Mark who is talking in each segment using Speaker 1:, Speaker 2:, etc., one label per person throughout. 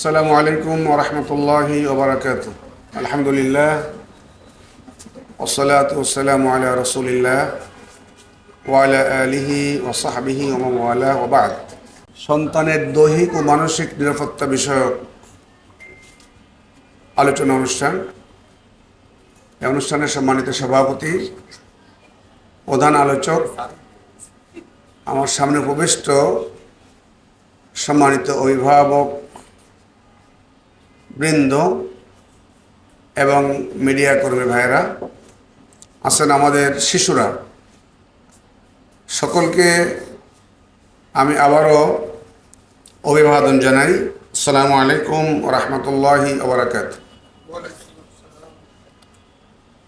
Speaker 1: আসসালামু আলাইকুম ওরহমতুল্লাহি ওবরাকাত আলহামদুলিল্লাহ ওসলাত ওসালাম আলা রসুলিল্লাহ ওয়ালা আলিহি ওসাহাবিহি ওমালা ওবাদ সন্তানের দৈহিক ও মানসিক নিরাপত্তা বিষয়ক আলোচনা অনুষ্ঠান। এই অনুষ্ঠানের সম্মানিত সভাপতি, প্রধান আলোচক, আমার সামনে উপবিষ্ট সম্মানিত অভিভাবক বৃন্দ এবং মিডিয়া কর্মী ভাইয়েরা, আছেন আমাদের শিশুরা। সকলকে আমি আবারও অভিবাদন জানাই। আসসালামু আলাইকুম রহমতুল্লাহি ওবরাকাত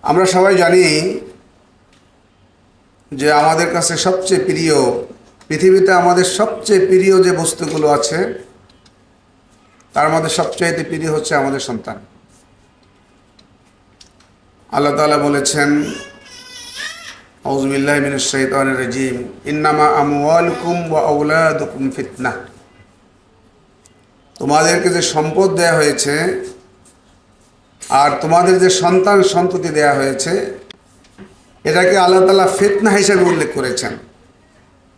Speaker 1: আমরা সবাই জানি যে আমাদের কাছে সবচেয়ে প্রিয়, পৃথিবীতে আমাদের সবচেয়ে প্রিয় যে বস্তুগুলো আছে তার মধ্যে সবচাইতে প্রিয় হচ্ছে আমাদের সন্তান। আল্লাহ তাআলা বলেছেন তোমাদেরকে যে সম্পদ দেয়া হয়েছে আর তোমাদের যে সন্তান সন্ততি দেয়া হয়েছে, এটাকে আল্লাহ তাআলা ফিতনা হিসেবে উল্লেখ করেছেন।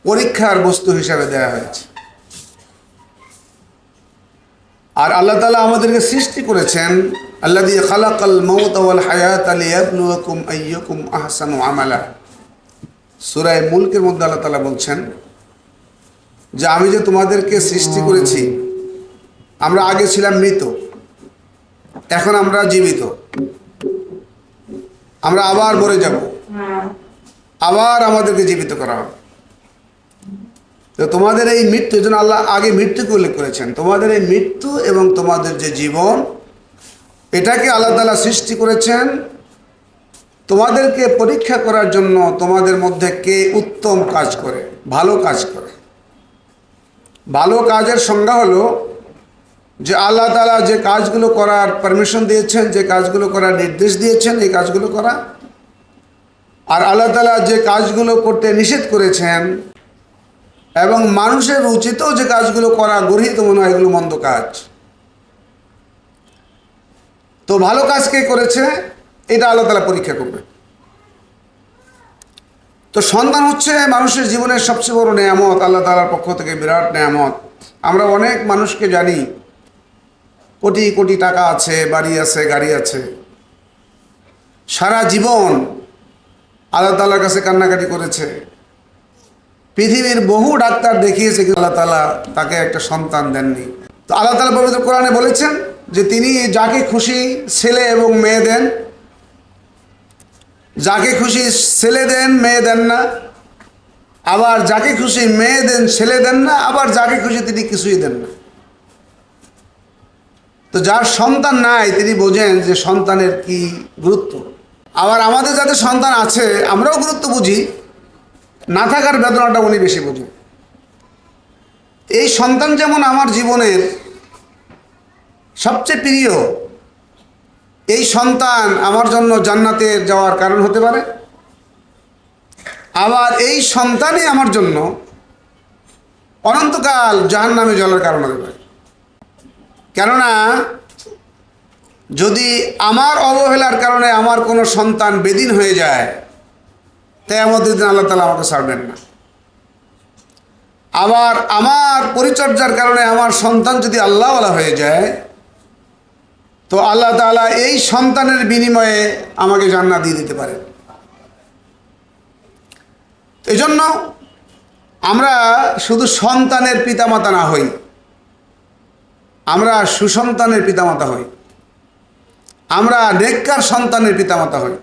Speaker 1: পরীক্ষার বস্তু হিসাবে দেয়া হয়েছে। আর আল্লাহ তালা আমাদেরকে সৃষ্টি করেছেন আল্লাহ দিয়ে খালাকাল মৌত হায়াত আলিয়াবলুকুম আইয়কুম আহসানু আমালা। সুরায় মুলকের মধ্যে আল্লাহ তালা বলছেন যে আমি যে তোমাদেরকে সৃষ্টি করেছি আমরা আগে ছিলাম মৃত এখন আমরা জীবিত। আমরা আবার মরে যাব। আবার আমাদেরকে জীবিত করা হবে। তো তোমাদের এই মৃত্যু জন্য আল্লাহ আগে মৃত্যুকে উল্লেখ করেছেন। তোমাদের এই মৃত্যু এবং তোমাদের যে জীবন, এটাকে আল্লাহ তালা সৃষ্টি করেছেন। তোমাদেরকে পরীক্ষা করার জন্য তোমাদের মধ্যে কে উত্তম কাজ করে? ভালো কাজ করে। ভালো কাজের সংজ্ঞা হলো যে আল্লাহ তালা যে কাজগুলো করার পারমিশন দিয়েছেন, যে কাজগুলো করার নির্দেশ দিয়েছেন, এই কাজগুলো করা। আর আল্লাহ তালা যে কাজগুলো করতে নিষেধ করেছেন এবং মানুষের উচিতও যে কাজগুলো করা গরহিত মনে হয় এগুলো মন্দ কাজ। তো ভালো কাজ কে করেছে? এটা আল্লাহ তালা পরীক্ষা করবে। তো সন্তান হচ্ছে মানুষের জীবনের সবচেয়ে বড় নেয়ামত, আল্লাহ তালার পক্ষ থেকে বিরাট নেয়ামত। আমরা অনেক মানুষকে জানি, কোটি কোটি টাকা আছে, বাড়ি আছে, গাড়ি আছে। সারা জীবন আল্লাহ তালার কাছে কান্নাকাটি করেছে। পৃথিবীর বহু ডাক্তার দেখিয়েছে কিন্তু আল্লাহ তালা তাকে একটা সন্তান দেননি। তো আল্লাহ তালা পবিত্র কোরআনে বলেছেন যে তিনি যাকে খুশি ছেলে এবং মেয়ে দেন, যাকে খুশি ছেলে দেন, মেয়ে দেন না, আবার যাকে খুশি মেয়ে দেন, ছেলে দেন না, আবার যাকে খুশি তিনি কিছুই দেন না। তো যার সন্তান নাই, তিনি বোঝেন যে সন্তানের কি গুরুত্ব। আবার আমাদের যাদের সন্তান আছে, আমরাও গুরুত্ব বুঝি না থাকার বেদনাটা উনি বেশি বোঝেন। এই সন্তান যেমন আমার জীবনের সবচেয়ে প্রিয়, এই সন্তান আমার জন্য জান্নাতে যাওয়ার কারণ হতে পারে। আবার এই সন্তানই আমার জন্য অনন্তকাল জাহান নামে জলের কারণ হতে পারে। কেননা, যদি আমার অবহেলার কারণে আমার কোনো সন্তান বেদিন হয়ে যায় তাই আমাদের দিন আল্লাহ তালা আমাকে ছাড়বেন না। আবার আমার পরিচর্যার কারণে আমার সন্তান যদি আল্লাহওয়ালা হয়ে যায়, তো আল্লাহ তালা এই সন্তানের বিনিময়ে আমাকে জান্নাত দিয়ে দিতে পারে এই জন্য আমরা শুধু সন্তানের পিতামাতা না হই, আমরা সুসন্তানের পিতামাতা হই, আমরা নেককার সন্তানের পিতামাতা হই।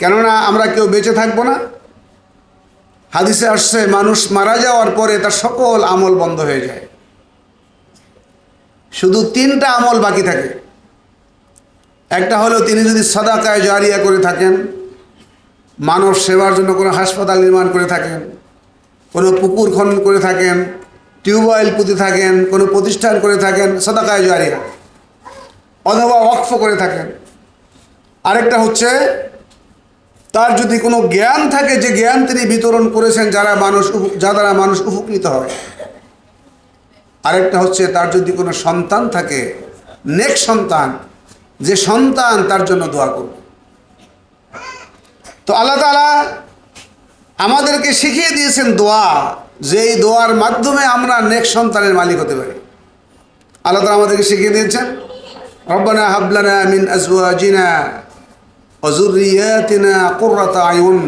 Speaker 1: কেননা আমরা কেউ বেঁচে থাকব না। হাদিসে আসছে, মানুষ মারা যাওয়ার পরে তার সকল আমল বন্ধ হয়ে যায়। শুধু তিনটা আমল বাকি থাকে। একটা হলো তিনি যদি সদাকায় জারিয়া করে থাকেন, মানব সেবার জন্য কোনো হাসপাতাল নির্মাণ করে থাকেন, কোনো পুকুর খনন করে থাকেন টিউবওয়েল পুঁতে থাকেন, কোনো প্রতিষ্ঠান করে থাকেন, সদাকায় জারিয়া, অথবা ওয়াকফ করে থাকেন। আরেকটা হচ্ছে তার যদি কোনো জ্ঞান থাকে যে জ্ঞান তিনি বিতরণ করেছেন, যারা মানুষ যা দ্বারা মানুষ উপকৃত হয় আরেকটা হচ্ছে তার যদি কোনো সন্তান থাকে, নেক সন্তান, যে সন্তান তার জন্য দোয়া করবে। তো আল্লাহ তালা আমাদেরকে শিখিয়ে দিয়েছেন দোয়া, যে এই দোয়ার মাধ্যমে আমরা নেক সন্তানের মালিক হতে পারি। আল্লাহ তালা আমাদেরকে শিখিয়ে দিয়েছেন, রব্বানা হাবলানা মিন আজওয়াজিনা অজুরিয়াতিনা কুররাতা আয়ুন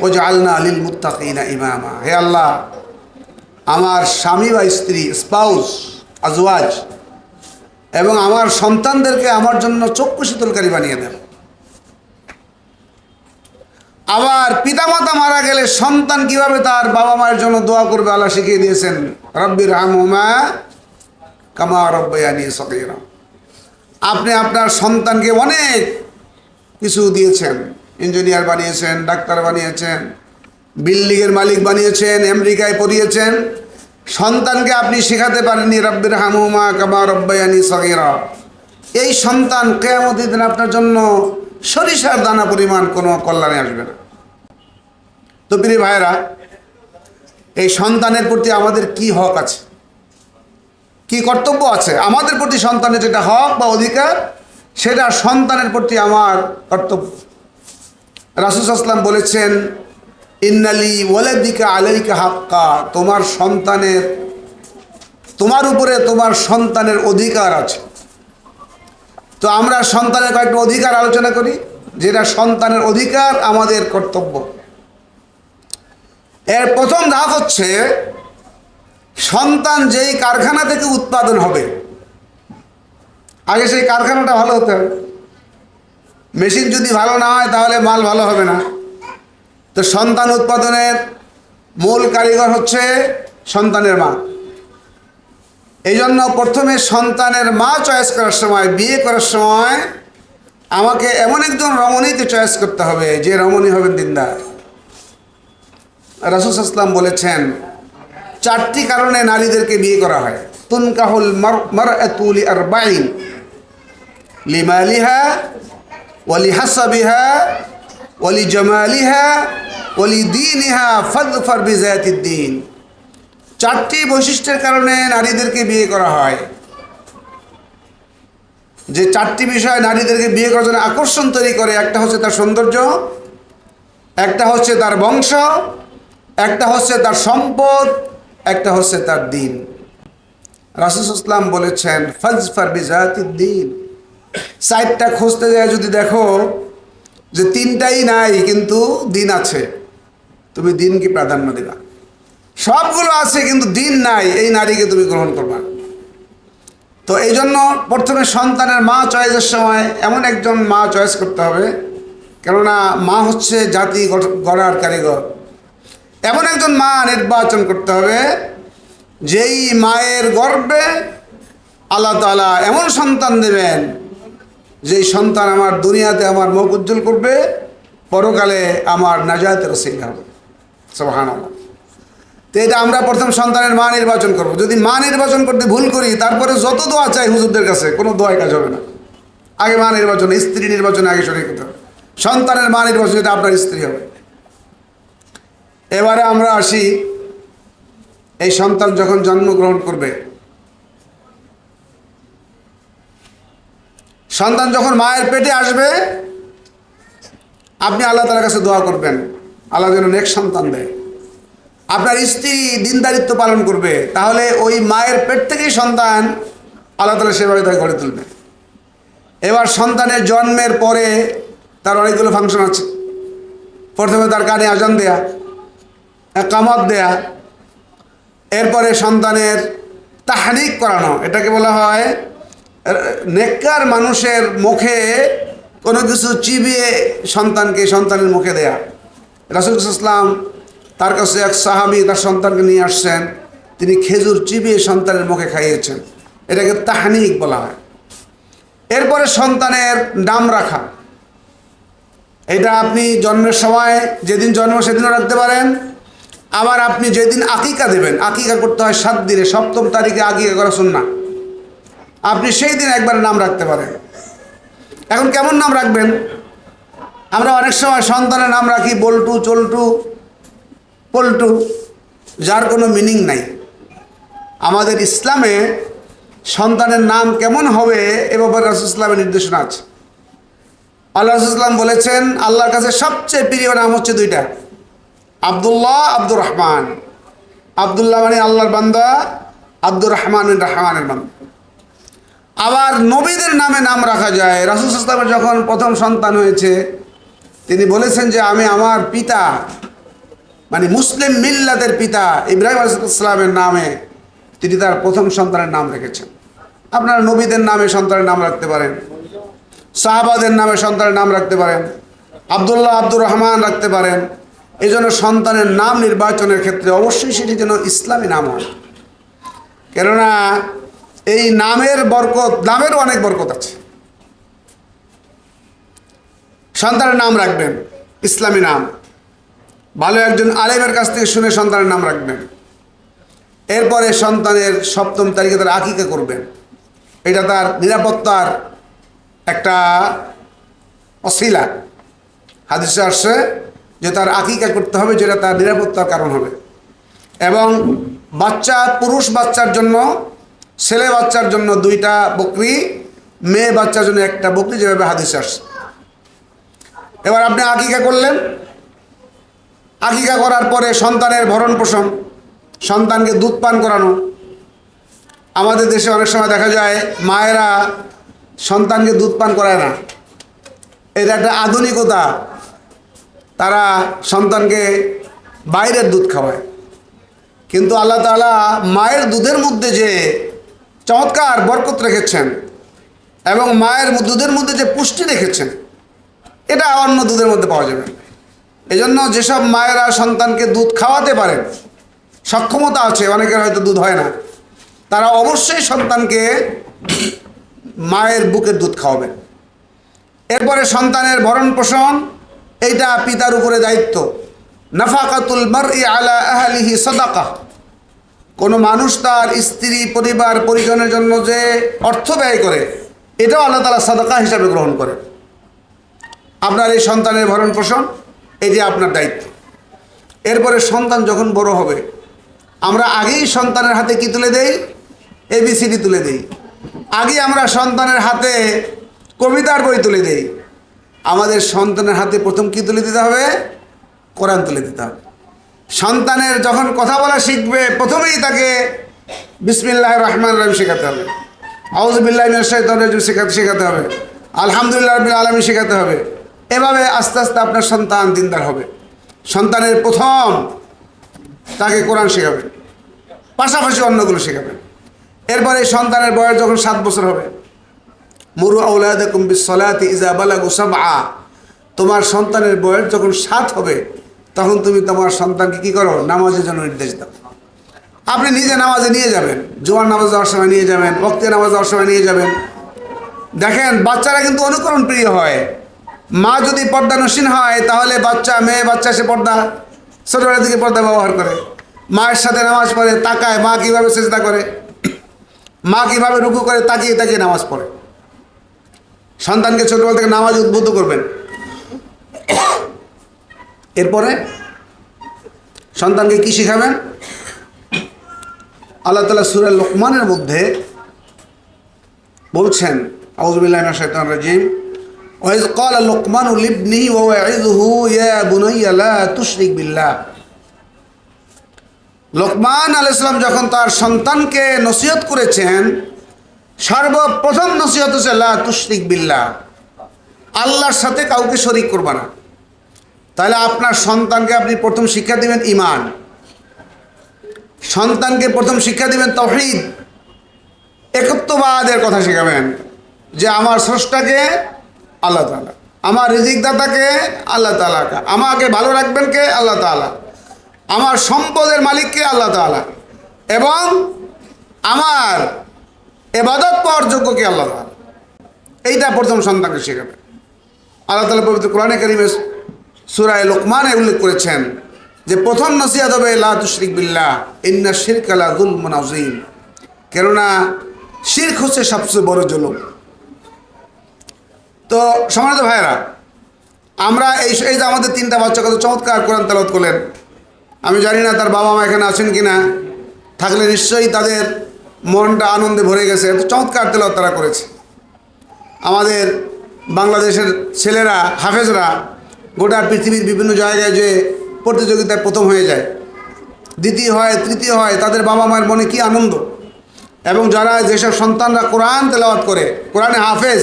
Speaker 1: ওজআলনা লিল মুত্তাকিনা ইমামা হে আল্লাহ, আমার স্বামী বা স্ত্রী স্পাউস আজওয়াজ এবং আমার সন্তানদেরকে আমার জন্য চক্ষু শীতলকারী বানিয়ে দেন। আবার পিতামাতা মারা গেলে সন্তান কীভাবে তার বাবা মায়ের জন্য দোয়া করবে আল্লাহ শিখিয়ে দিয়েছেন রব্বির হামুমা কামা রব্বায়ানি সকিরা আপনি আপনার সন্তানকে অনেক কিছু দিয়েছেন ইঞ্জিনিয়ার বানিয়েছেন, ডাক্তার বানিয়েছেন, বিল্ডিংয়ের মালিক বানিয়েছেন, আমেরিকায় পড়িয়েছেন, সন্তানকে আপনি শেখাতে পারেননি, রব্বির হামুমা কামা রব্বায়ানি সগিরা। এই সন্তান কেয়ামত দিন আপনার জন্য সরিষার দানা পরিমাণ কোনো কল্যাণে আসবে না। তো প্রিয় ভাইরা এই সন্তানের প্রতি আমাদের কি হক আছে? কি কর্তব্য আছে? আমাদের প্রতি সন্তানের যেটা হক বা অধিকার সেটা সন্তানের প্রতি আমার কর্তব্য। রাসুস আসলাম বলেছেন, ইন্নালি ওয়ালাদিকা আলাইকা হাক্কা তোমার সন্তানের, তোমার উপরে তোমার সন্তানের অধিকার আছে। তো আমরা সন্তানের কয়েকটা অধিকার আলোচনা করি, যেটা সন্তানের অধিকার আমাদের কর্তব্য। এর প্রথম ধাপ হচ্ছে, সন্তান যেই কারখানা থেকে উৎপাদন হবে আগে সেই কারখানাটা ভালো হতে হবে। মেশিন যদি ভালো না হয়, তাহলে মাল ভালো হবে না। তো সন্তান উৎপাদনের মূল কারিগর হচ্ছে সন্তানের মা। এই জন্য প্রথমে সন্তানের মা চয়েস করার সময়, বিয়ে করার সময় আমাকে এমন একজন রমণীতে চয়েস করতে হবে, যে রমণী হবেন দিনদার। রাসুস ইসলাম বলেছেন, চারটি কারণে নারীদেরকে বিয়ে করা হয়। তুনকাহুল মার এতুলি আর বাইন লিমালিহা ওয়ালি হাসাবিহা ওয়ালি জামালিহা ওয়ালি দিনিহা ফদফর বিজায়াতিদ্দিন চারটি বৈশিষ্ট্যের কারণে নারীদেরকে বিয়ে করা হয়। যে চারটি বিষয় নারীদেরকে বিয়ে করার জন্য আকর্ষণ তৈরি করে, একটা হচ্ছে তার সৌন্দর্য, একটা হচ্ছে তার বংশ, একটা হচ্ছে তার সম্পদ, একটা হচ্ছে তার দিন। রাসুস ইসলাম বলেছেন ফজ ফার দিন। সাইডটা খুঁজতে যায় যদি দেখো যে তিনটাই নাই, কিন্তু দিন আছে। তুমি দিনকে প্রাধান্য দেবা। সবগুলো আছে, কিন্তু দিন নাই, এই নারীকে তুমি গ্রহণ করবা। তো এই জন্য প্রথমে সন্তানের মা চয়েসের সময় এমন একজন মা চয়েস করতে হবে, কেননা মা হচ্ছে জাতি গড়ার কারিগর। এমন একজন মা নির্বাচন করতে হবে যেই মায়ের গর্বে আল্লাহ তালা এমন সন্তান দেবেন, যেই সন্তান আমার দুনিয়াতে আমার মুখ উজ্জ্বল করবে, পরকালে আমার নাজাতের রসিল হবে। আল্লাহ তো এটা আমরা প্রথম সন্তানের মা নির্বাচন করব। যদি মা নির্বাচন করতে ভুল করি, তারপরে যত দোয়া চাই হুজুরদের কাছে, কোনো দোয়াই কাজ হবে না। আগে মা নির্বাচন, স্ত্রী নির্বাচনে আগে সরিয়ে করতে হবে। সন্তানের মা নির্বাচন, এটা আপনার স্ত্রী হবে। এবারে আমরা আসি এই সন্তান যখন জন্মগ্রহণ করবে, সন্তান যখন মায়ের পেটে আসবে, আপনি আল্লাহ তালার কাছে দোয়া করবেন। আল্লাহ যেন নেক্সট সন্তান দেয়। আপনার স্ত্রী দিনদারিত্ব পালন করবে, তাহলে ওই মায়ের পেট থেকেই সন্তান আল্লাহ তালা সেভাবে তাকে গড়ে তুলবে। এবার সন্তানের জন্মের পরে তার অনেকগুলো ফাংশন আছে। প্রথমে তার কানে আজান দেয়া কামত দেয়া এরপরে সন্তানের তাহারিক করানো, এটাকে বলা হয় নেককার মানুষের মুখে কোনো কিছু চিবিয়ে সন্তানকে সন্তানের মুখে দেয়া। রাসুল ইসলাম তার কাছে এক সাহাবি তার সন্তানকে নিয়ে আসছেন। তিনি খেজুর চিবিয়ে সন্তানের মুখে খাইয়েছেন। এটাকে তাহানিক বলা হয়। এরপরে সন্তানের নাম রাখা। এটা আপনি জন্মের সময়, যেদিন জন্ম, সেদিনও রাখতে পারেন। আবার আপনি যেদিন আকিকা দেবেন, আকিকা করতে হয় সাত দিনে, সপ্তম তারিখে আকিকা করা শুন না আপনি সেই দিন একবার নাম রাখতে পারেন। এখন কেমন নাম রাখবেন? আমরা অনেক সময় সন্তানের নাম রাখি, বল্টু, চল্টু, পল্টু, যার কোনো মিনিং নাই। আমাদের ইসলামে সন্তানের নাম কেমন হবে এ ব্যাপারে রাসুল ইসলামের নির্দেশনা আছে। আল্লাহ রাসুল ইসলাম বলেছেন, আল্লাহর কাছে সবচেয়ে প্রিয় নাম হচ্ছে দুইটা। আবদুল্লাহ আব্দুর রহমান। আবদুল্লাহ মানে আল্লাহর বান্দা, আব্দুর রহমান রহমানের বান্দা। আবার নবীদের নামে নাম রাখা যায়। রাসুল ইসলামের যখন প্রথম সন্তান হয়েছে, তিনি বলেছেন যে, আমি আমার পিতা মানে মুসলিম মিল্লাদের পিতা ইব্রাহিম আলাইসালামের নামে তিনি তার প্রথম সন্তানের নাম রেখেছেন। আপনারা নবীদের নামে সন্তানের নাম রাখতে পারেন। সাহাবাদের নামে সন্তানের নাম রাখতে পারেন। আবদুল্লাহ আব্দুর রহমান রাখতে পারেন। এই জন্য সন্তানের নাম নির্বাচনের ক্ষেত্রে অবশ্যই সেটি যেন ইসলামী নাম হয়। কেননা এই নামের বরকত, নামেরও অনেক বরকত আছে। সন্তানের নাম রাখবেন, ইসলামী নাম। ভালো একজন আলেমের কাছ থেকে শুনে সন্তানের নাম রাখবেন। এরপরে সন্তানের সপ্তম তারিখে তার আকিকা করবেন। এটা তার নিরাপত্তার একটা অশিলা। হাদিসে আসছে যে তার আকিকা করতে হবে, যেটা তার নিরাপত্তার কারণ হবে। এবং বাচ্চা, পুরুষ বাচ্চার জন্য, ছেলে বাচ্চার জন্য দুইটা বকরি, মেয়ে বাচ্চার জন্য একটা বকরি, যেভাবে হাদিসে আসছে। এবার আপনি আকিকা করলেন। আকিকা করার পরে সন্তানের ভরণ পোষণ, সন্তানকে দুধ পান করানো। আমাদের দেশে অনেক সময় দেখা যায়, মায়েরা সন্তানকে দুধ পান করায় না। এটা একটা আধুনিকতা। তারা সন্তানকে বাইরের দুধ খাওয়ায় কিন্তু আল্লাহ তালা মায়ের দুধের মধ্যে যে চমৎকার বরকত রেখেছেন এবং মায়ের দুধের মধ্যে যে পুষ্টি রেখেছেন, এটা অন্য দুধের মধ্যে পাওয়া যাবে। এজন্য যেসব মায়েরা সন্তানকে দুধ খাওয়াতে পারেন, সক্ষমতা আছে, অনেকের হয়তো দুধ হয় না, তারা অবশ্যই সন্তানকে মায়ের বুকের দুধ খাওয়াবেন এরপরে সন্তানের ভরণ পোষণ এইটা পিতার উপরে দায়িত্ব। নাফাকাতুল মার আলা আহলিহি সদাকা। কোনো মানুষ তার স্ত্রী, পরিবার, পরিজনের জন্য যে অর্থ ব্যয় করে, এটাও আল্লাহ তালা সাদাকা হিসাবে গ্রহণ করে আপনার এই সন্তানের ভরণ পোষণ এটি আপনার দায়িত্ব। এরপরে সন্তান যখন বড় হবে, আমরা আগেই সন্তানের হাতে কি তুলে দেই? এবিসিডি তুলে দেই। আগে আমরা সন্তানের হাতে কবিতার বই তুলে দেই। আমাদের সন্তানের হাতে প্রথম কি তুলে দিতে হবে? কোরআন তুলে দিতে হবে। সন্তানের যখন কথা বলা শিখবে, প্রথমেই তাকে বিসমিল্লাহ রহমান রহিম শেখাতে হবে। আউজবিল্লাহ রাজিম শেখাতে শেখাতে হবে। আলহামদুলিল্লাহ রবিল আলমী শেখাতে হবে। এভাবে আস্তে আস্তে আপনার সন্তান দিনদার হবে। সন্তানের প্রথম তাকে কোরআন শেখাবেন পাশাপাশি অন্যগুলো শেখাবেন এরপরে সন্তানের বয়স যখন সাত বছর হবে মুরু তোমার সন্তানের বয়স যখন সাত হবে, তখন তুমি তোমার সন্তানকে কি করো? নামাজের জন্য নির্দেশ দাও। আপনি নিজে নামাজে নিয়ে যাবেন জোয়ার নামাজ যাওয়ার সময় নিয়ে যাবেন ভক্তি নামাজ যাওয়ার সময় নিয়ে যাবেন। দেখেন, বাচ্চারা কিন্তু অনুকরণ প্রিয় হয়। মা যদি পর্দা নসীন হয়, তাহলে বাচ্চা, মেয়ে, বাচ্চা সে পর্দা, ছোটোবেলা থেকে পর্দা ব্যবহার করে। মায়ের সাথে নামাজ পড়ে, তাকায়, মা কীভাবে চেষ্টা করে? মা কীভাবে রুকু করে, তাকিয়ে তাকিয়ে নামাজ পড়ে। সন্তানকে ছোটোবেলা থেকে নামাজ উদ্বুদ্ধ করবেন। এরপরে সন্তানকে কি শিখাবেন? আল্লাহ তালা সুরা লোকমানের মধ্যে বলছেন আউজবিল্লাহ শৈতান রাজিম। ওয়াইজ কল লোকমান উলিবনি ওয়াইজহু ইয়া বুনাইয়া লা তুশরিক বিল্লা লোকমান আলাইসলাম যখন তার সন্তানকে নসিহত করেছেন সর্বপ্রথম নসিহত হচ্ছে, লা তুশরিক বিল্লাহ। আল্লাহর সাথে কাউকে শরিক করবা না। তাহলে আপনার সন্তানকে আপনি প্রথম শিক্ষা দিবেন ইমান সন্তানকে প্রথম শিক্ষা দিবেন তহিদ। একত্ববাদের কথা শেখাবেন, যে আমার স্রষ্টাকে আল্লাহ তালা আমার রিজিকদাতাকে আল্লাহ তালা আমাকে ভালো রাখবেন কে আল্লাহ তালা আমার সম্পদের মালিককে আল্লাহ তালা এবং আমার এবাদত পাওয়ার যোগ্যকে আল্লাহ তালা এইটা প্রথম সন্তানকে শেখাবেন আল্লাহ তালা পবিত্র কোরআনে করিমে সুরায় লোকমানে উল্লেখ করেছেন যে প্রথম নসিহাত হবে, লা তুশরিক বিল্লাহ, ইন্না শিরক আলা যুলমুন আযীম। কেননা শিরক হচ্ছে সবচেয়ে বড় জুলুম। তো সমানিত ভাইয়েরা, আমরা এই এই যে আমাদের তিনটা বাচ্চা কত চমৎকার কোরআন তেলাওয়াত করলেন। আমি জানি না তার বাবা মা এখানে আছেন কি না থাকলে নিশ্চয়ই তাদের মনটা আনন্দে ভরে গেছে, এত চমৎকার তেল তারা করেছে। আমাদের বাংলাদেশের ছেলেরা, হাফেজরা গোটা পৃথিবীর বিভিন্ন জায়গায় যে প্রতিযোগিতায় প্রথম হয়ে যায়। দ্বিতীয় হয়, তৃতীয় হয়, তাদের বাবা মায়ের মনে কি আনন্দ? এবং যারা যেসব সন্তানরা কোরআন তেলাওয়াত করে, কোরআনে হাফেজ,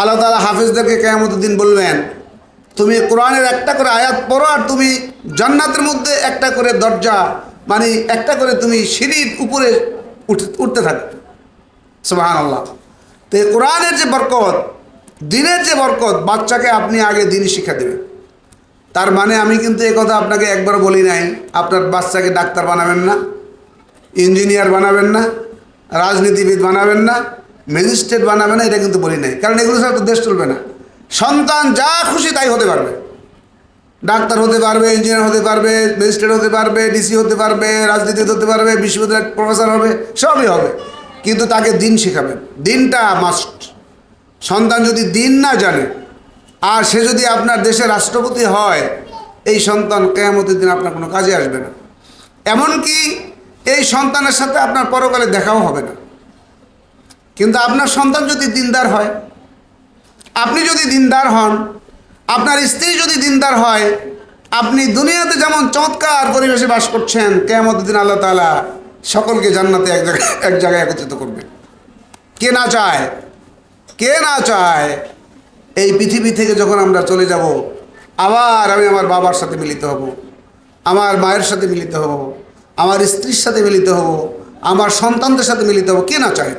Speaker 1: আল্লাহ তালা হাফেজদেরকে কেয়ামতের দিন বলবেন, তুমি কোরআনের একটা করে আয়াত পড়ো আর তুমি জান্নাতের মধ্যে একটা করে দরজা মানে একটা করে তুমি সিঁড়ির উপরে উঠতে থাকবে সুবাহান আল্লাহ তো এই কোরআনের যে বরকত, দিনের যে বরকত, বাচ্চাকে আপনি আগে দিন শিক্ষা দেবেন। তার মানে আমি কিন্তু এই কথা আপনাকে একবার বলি নাই, আপনার বাচ্চাকে ডাক্তার বানাবেন না, ইঞ্জিনিয়ার বানাবেন না, রাজনীতিবিদ বানাবেন না, ম্যাজিস্ট্রেট বানাবেন না, এটা কিন্তু বলি নাই। কারণ এগুলো ছাড়া তো দেশ চলবে না। সন্তান যা খুশি তাই হতে পারবে। ডাক্তার হতে পারবে ইঞ্জিনিয়ার হতে পারবে ম্যাজিস্ট্রেট হতে পারবে ডিসি হতে পারবে, রাজনীতিবিদ হতে পারবে, বিশ্ববিদ্যালয়ের প্রফেসর হবে, সবই হবে। কিন্তু তাকে দিন শেখাবে। দিনটা মাস্ট সন্তান যদি দিন না জানে, আর সে যদি আপনার দেশের রাষ্ট্রপতি হয়, এই সন্তান কেয়ামতের দিন আপনার কোনো কাজে আসবে না। এমনকি এই সন্তানের সাথে আপনার পরকালে দেখাও হবে না। কিন্তু আপনার সন্তান যদি দিনদার হয়, আপনি যদি দিনদার হন আপনার স্ত্রী যদি দিনদার হয়, আপনি দুনিয়াতে যেমন চমৎকার পরিবেশে বাস করছেন, কেয়ামতের দিন আল্লাহ তাআলা সকলকে জান্নাতে এক জায়গায় এক জায়গায় একত্রিত করবে। কে না চায়? কে না চায়? এই পৃথিবী থেকে যখন আমরা চলে যাব, আবার আমি আমার বাবার সাথে মিলিত হব, আমার মায়ের সাথে মিলিত হব, আমার স্ত্রীর সাথে মিলিত হব, আমার সন্তানদের সাথে মিলিত হব, কে না চায়?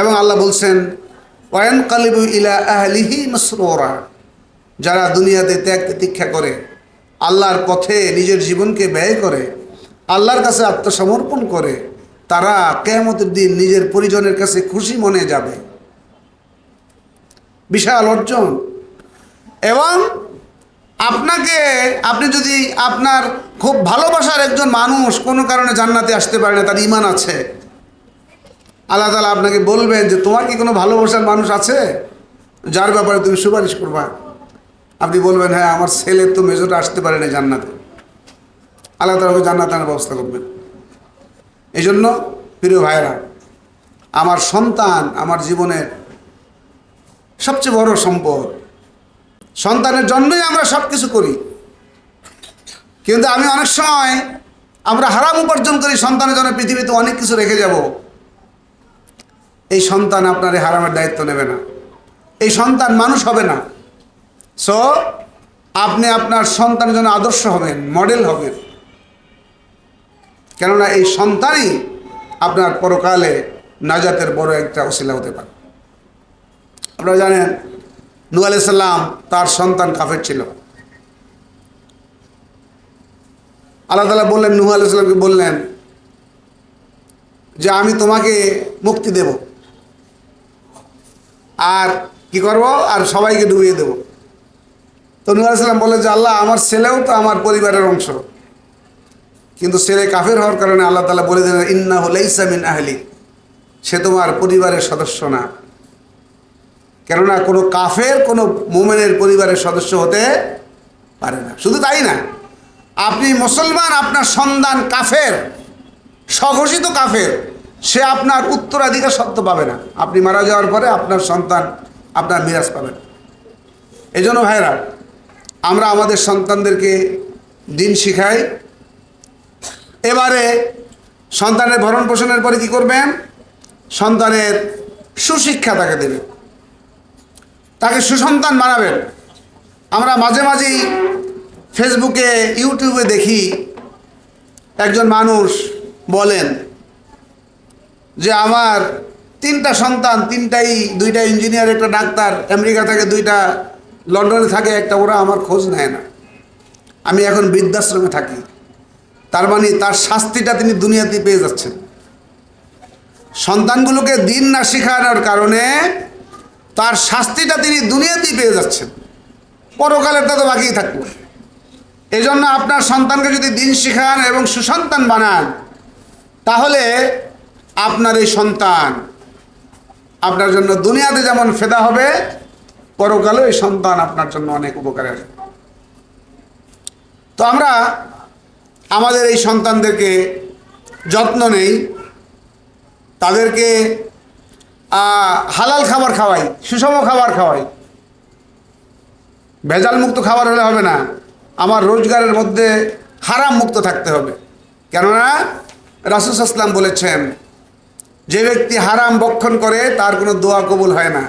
Speaker 1: এবং আল্লাহ বলছেন ওয়ান কালিবু ইলা আহলিহি মসরোরা। যারা দুনিয়াতে ত্যাগ তিতীক্ষা করে, আল্লাহর পথে নিজের জীবনকে ব্যয় করে, আল্লাহর কাছে আত্মসমর্পণ করে, তারা কেয়ামতের দিন নিজের পরিজনের কাছে খুশি মনে যাবে। বিশাল অর্জন। এবং আপনাকে, আপনি যদি আপনার খুব ভালোবাসার একজন মানুষ কোনো কারণে জান্নাতে আসতে পারে না, তার ইমান আছে। আল্লাহ তালা আপনাকে বলবেন যে, তোমার কি কোনো ভালোবাসার মানুষ আছে? যার ব্যাপারে তুমি সুপারিশ করবা? আপনি বলবেন হ্যাঁ আমার ছেলের তো মেজরটা আসতে পারে না জান্নাতে। আল্লাহ তালাকে জান্নাত আনার ব্যবস্থা করবেন। এই জন্য প্রিয় ভাইরা আমার সন্তান আমার জীবনের সবচেয়ে বড় সম্পদ। সন্তানের জন্যই আমরা সব কিছু করি। কিন্তু আমি অনেক সময় আমরা হারাম উপার্জন করি, সন্তানের জন্য পৃথিবীতে অনেক কিছু রেখে যাব। এই সন্তান আপনার এই হারামের দায়িত্ব নেবে না। এই সন্তান মানুষ হবে না। সো আপনি আপনার সন্তানের জন্য আদর্শ হবেন মডেল হবেন। কেননা এই সন্তানই আপনার পরকালে নাজাতের বড় একটা ওসিলা হতে পারে। আপনারা জানেন নু আলাইসাল্লাম তার সন্তান কাফের ছিল। আল্লাহ তালা বললেন, নুহ আলাইসাল্লামকে বললেন যে, আমি তোমাকে মুক্তি দেব। আর কি করব? আর সবাইকে ডুবিয়ে দেব। তো নূহ আলাইসাল্লাম বললেন যে, আল্লাহ, আমার ছেলেও তো আমার পরিবারের অংশ। কিন্তু ছেলে কাফের হওয়ার কারণে আল্লাহ তালা বলে দিলেন ইন্না হলাইসা মিন আহলি। সে তোমার পরিবারের সদস্য না। কেননা কোনো কাফের, কোনো মোমেনের পরিবারের সদস্য হতে পারে না। শুধু তাই না, আপনি মুসলমান, আপনার সন্তান কাফের, স্বঘোষিত কাফের, সে আপনার উত্তরাধিকার সত্য পাবে না। আপনি মারা যাওয়ার পরে আপনার সন্তান, আপনার মিরাজ পাবেন। এই জন্য ভাইরা আমরা আমাদের সন্তানদেরকে দিন শিখাই। এবারে সন্তানের ভরণ পোষণের পরে কি করবেন? সন্তানের সুশিক্ষা তাকে দেবেন। তাকে সুসন্তান বানাবেন। আমরা মাঝে মাঝেই ফেসবুকে, ইউটিউবে দেখি একজন মানুষ বলেন যে, আমার তিনটা সন্তান, তিনটাই, দুইটা ইঞ্জিনিয়ার, একটা ডাক্তার, আমেরিকা থেকে দুইটা লন্ডনে থাকে একটা, ওরা আমার খোঁজ নেয় না। আমি এখন বৃদ্ধাশ্রমে থাকি। তার মানে তার শাস্তিটা তিনি দুনিয়াতেই পেয়ে যাচ্ছেন। সন্তানগুলোকে দিন না শেখানোর কারণে তার শাস্তিটা তিনি দুনিয়াতেই পেয়ে যাচ্ছেন। পরকালেরটা তো বাকিই থাকবে। এই জন্য আপনার সন্তানকে যদি দিন শেখান এবং সুসন্তান বানান, তাহলে আপনার এই সন্তান আপনার জন্য দুনিয়াতে যেমন ফেদা হবে পরকালে ওই সন্তান আপনার জন্য অনেক উপকারে আসবে। তো আমরা আমাদের এই সন্তানদেরকে যত্ন নেই, তাদেরকে হালাল খাবার খাওয়াই, সুষম খাবার খাওয়াই। ভেজাল মুক্ত খাবার হলে হবে না, আমার রোজগারের মধ্যে হারাম মুক্ত থাকতে হবে। কেননা রাসুস আসলাম বলেছেন, যে ব্যক্তি হারাম বক্ষণ করে, তার কোনো দোয়া কবুল হয় না।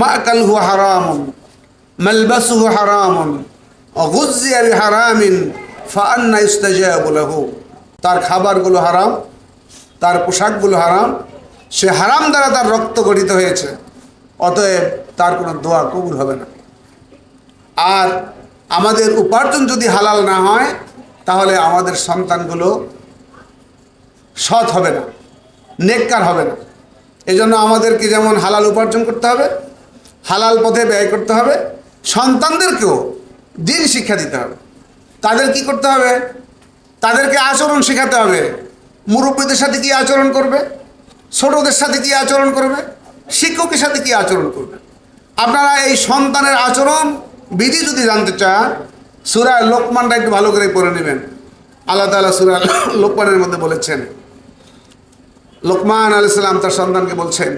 Speaker 1: মা কালহু হারামুন মালবাসুহু হারামুন অগুজিয়া হারামিন ফান্না ইস্তাজাবু লাহু। তার খাবারগুলো হারাম, তার পোশাকগুলো হারাম, সে হারাম দ্বারা তার রক্ত গঠিত হয়েছে, অতএব তার কোনো দোয়া কবুল হবে না। আর আমাদের উপার্জন যদি হালাল না হয়, তাহলে আমাদের সন্তানগুলো সৎ হবে না, নেককার হবে না। এজন্য আমাদেরকে যেমন হালাল উপার্জন করতে হবে হালাল পথে ব্যয় করতে হবে। সন্তানদেরকেও দিন শিক্ষা দিতে হবে। তাদের কি করতে হবে? তাদেরকে আচরণ শেখাতে হবে। মুরব্বীদের সাথে কি আচরণ করবে? ছোটদের সাথে কি আচরণ করবে? শিক্ষকের সাথে কি আচরণ করবে? আপনারা এই সন্তানের আচরণ বিধি যদি জানতে চান, সুরা লোকমানটা একটু ভালো করে পড়ে নেবেন। আল্লাহ তালা সুরা লোকমানের মধ্যে বলেছেন, লোকমান আলাইসাল্লাম তার সন্তানকে বলছেন,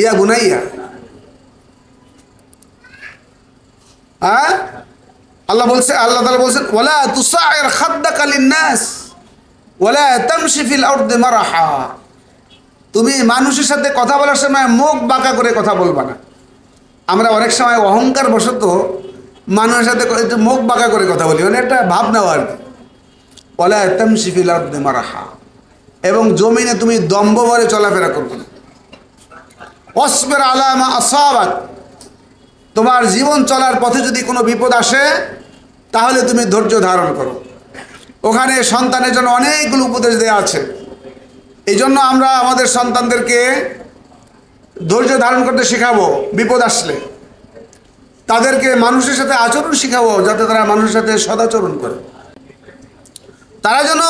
Speaker 1: ইয়া গুনাইয়া হ্যাঁ? আল্লাহ বলছে, আল্লাহ তালা বলছেন ওলা তুসায়ের খাদ্দা কালিন নাস ওলা তামশি ফিল আরদি মারাহা। তুমি মানুষের সাথে কথা বলার সময় মুখ বাঁকা করে কথা বলবা না। আমরা অনেক সময় অহংকার বশত মানুষের সাথে একটু মুখ বাঁকা করে কথা বলি মানে একটা ভাব আর কি। ওলা তামশি ফিল আরদি মারাহা। এবং জমিনে তুমি দম্ভ ভরে চলাফেরা করবে না। অসবের আলামা আসাবাক। তোমার জীবন চলার পথে যদি কোনো বিপদ আসে, তাহলে তুমি ধৈর্য ধারণ করো। ওখানে সন্তানের জন্য অনেকগুলো উপদেশ দেওয়া আছে। এই জন্য আমরা আমাদের সন্তানদেরকে ধৈর্য ধারণ করতে শেখাবো, বিপদ আসলে। তাদেরকে মানুষের সাথে আচরণ শেখাবো, যাতে তারা মানুষের সাথে সদাচরণ করে। তারা যেন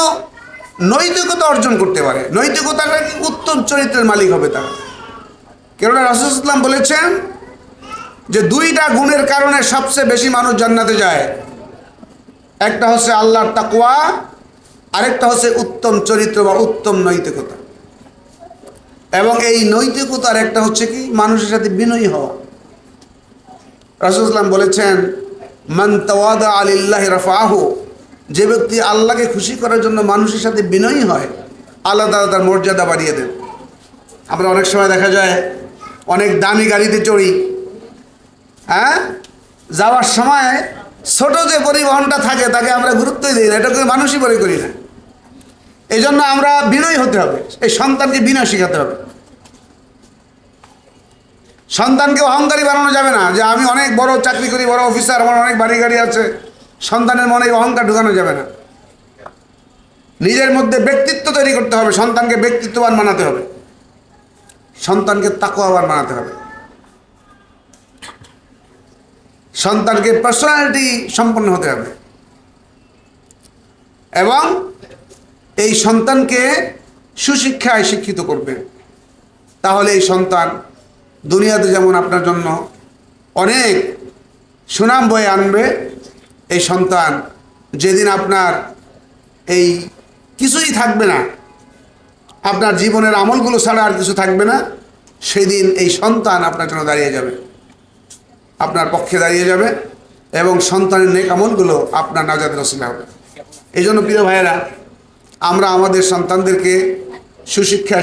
Speaker 1: নৈতিকতা অর্জন করতে পারে। নৈতিকতাটা কি উত্তম চরিত্রের মালিক হবে তারা। কেননা রাসুল ইসলাম বলেছেন যে দুইটা গুণের কারণে সবচেয়ে বেশি মানুষ জান্নাতে যায়। একটা হচ্ছে আল্লাহর তাকুয়া আরেকটা হচ্ছে উত্তম চরিত্র বা উত্তম নৈতিকতা। এবং এই নৈতিকতার একটা হচ্ছে কি? মানুষের সাথে বিনয়ী হওয়া। রাসুলাম বলেছেন, মান তাওয়াদা আলিল্লাহ রফাহু যে ব্যক্তি আল্লাহকে খুশি করার জন্য মানুষের সাথে বিনয়ী হয়, আল্লাহ তালা তার মর্যাদা বাড়িয়ে দেন। আমরা অনেক সময় দেখা যায়, অনেক দামি গাড়িতে চড়ি হ্যাঁ? যাওয়ার সময় ছোট যে পরিবহনটা থাকে, তাকে আমরা গুরুত্বই দিই না। এটাকে মানুষই মনে করি না। এই জন্য আমরা বিনয়ী হতে হবে। এই সন্তানকে বিনয় শেখাতে হবে। সন্তানকে অহংকারী বানানো যাবে না, যে আমি অনেক বড় চাকরি করি, বড় অফিসার, আমার অনেক বাড়ি গাড়ি আছে। সন্তানের মনে অহংকার ঢুকানো যাবে না। নিজের মধ্যে ব্যক্তিত্ব তৈরি করতে হবে, সন্তানকে ব্যক্তিত্ববান বানাতে হবে। সন্তানকে তাকুয়াবান বানাতে হবে। সন্তানকে পার্সোনালিটি সম্পন্ন হতে হবে। এবং এই সন্তানকে সুশিক্ষায় শিক্ষিত করবে। তাহলে এই সন্তান দুনিয়াতে যেমন আপনার জন্য অনেক সুনাম বয়ে আনবে, এই সন্তান যেদিন আপনার এই কিছুই থাকবে না, আপনার জীবনের আমলগুলো ছাড়া আর কিছু থাকবে না, সেদিন এই সন্তান আপনার জন্য দাঁড়িয়ে যাবে। আপনার পক্ষে দাঁড়িয়ে যাবে এবং সন্তানের নেক আমলগুলো আপনার নাজাদ রসিলা হবে। এই জন্য প্রিয় ভাইয়েরা, আমরা আমাদের সন্তানদেরকে সুশিক্ষা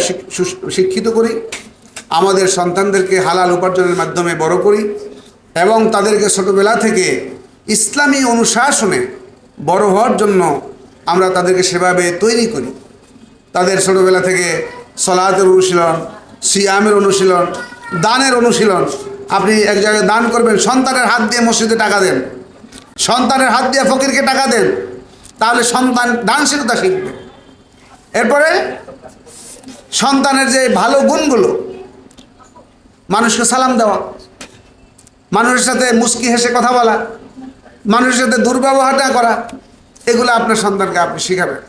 Speaker 1: শিক্ষিত করি, আমাদের সন্তানদেরকে হালাল উপার্জনের মাধ্যমে বড় করি এবং তাদেরকে ছোটোবেলা থেকে ইসলামী অনুশাসনে বড় হওয়ার জন্য আমরা তাদেরকে সেভাবে তৈরি করি। তাদের ছোটোবেলা থেকে সলাতের অনুশীলন, সিয়ামের অনুশীলন, দানের অনুশীলন আপনি এক জায়গায় দান করবেন, সন্তানের হাত দিয়ে মসজিদে টাকা দেন। সন্তানের হাত দিয়ে ফকিরকে টাকা দেন, তাহলে সন্তান দানশীলতা শিখবে। এরপরে সন্তানের যে ভালো গুণগুলো, মানুষকে সালাম দেওয়া, মানুষের সাথে মুস্কি হেসে কথা বলা, মানুষের সাথে দুর্ব্যবহারটা করা, এগুলো আপনার সন্তানকে আপনি শিখাবেন।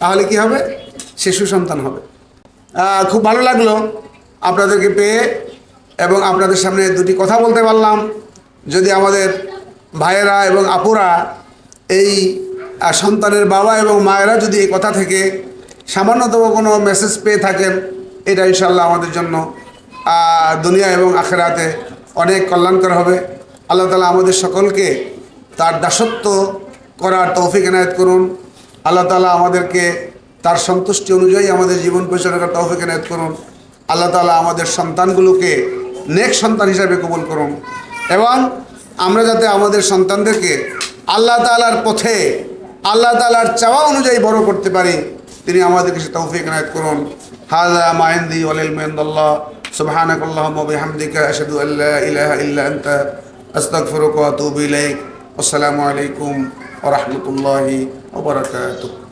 Speaker 1: তাহলে কি হবে? সে সুসন্তান হবে। খুব ভালো লাগল আপনাদেরকে পেয়ে। এবং আপনাদের সামনে দুটি কথা বলতে পারলাম। যদি আমাদের ভাইয়েরা এবং আপুরা এই সন্তানের বাবা এবং মায়েরা যদি এই কথা থেকে সামান্যতম কোনো মেসেজ পেয়ে থাকেন, এটা ইনশাল্লাহ আমাদের জন্য দুনিয়া এবং আখেরাতে অনেক কল্যাণকর হবে। আল্লাহ তালা আমাদের সকলকে তার দাসত্ব করার তৌফিক এনায়ত করুন। আল্লাহ তালা আমাদেরকে তার সন্তুষ্টি অনুযায়ী আমাদের জীবন পরিচালনা করার তৌফিক এনায়ত করুন। আল্লাহ তালা আমাদের সন্তানগুলোকে নেক সন্তান হিসাবে কবুল করুন। এবং আমরা যাতে আমাদের সন্তানদেরকে আল্লাহ তালার পথে, আল্লাহ তালার চাওয়া অনুযায়ী বড় করতে পারি, তিনি আমাদেরকে সে তৌফিক এনায়ত করুন। হাজা আতুবু ইলাইক। আসসালামু আলাইকুম ওয়া রাহমাতুল্লাহি ওয়া বারাকাতুহু।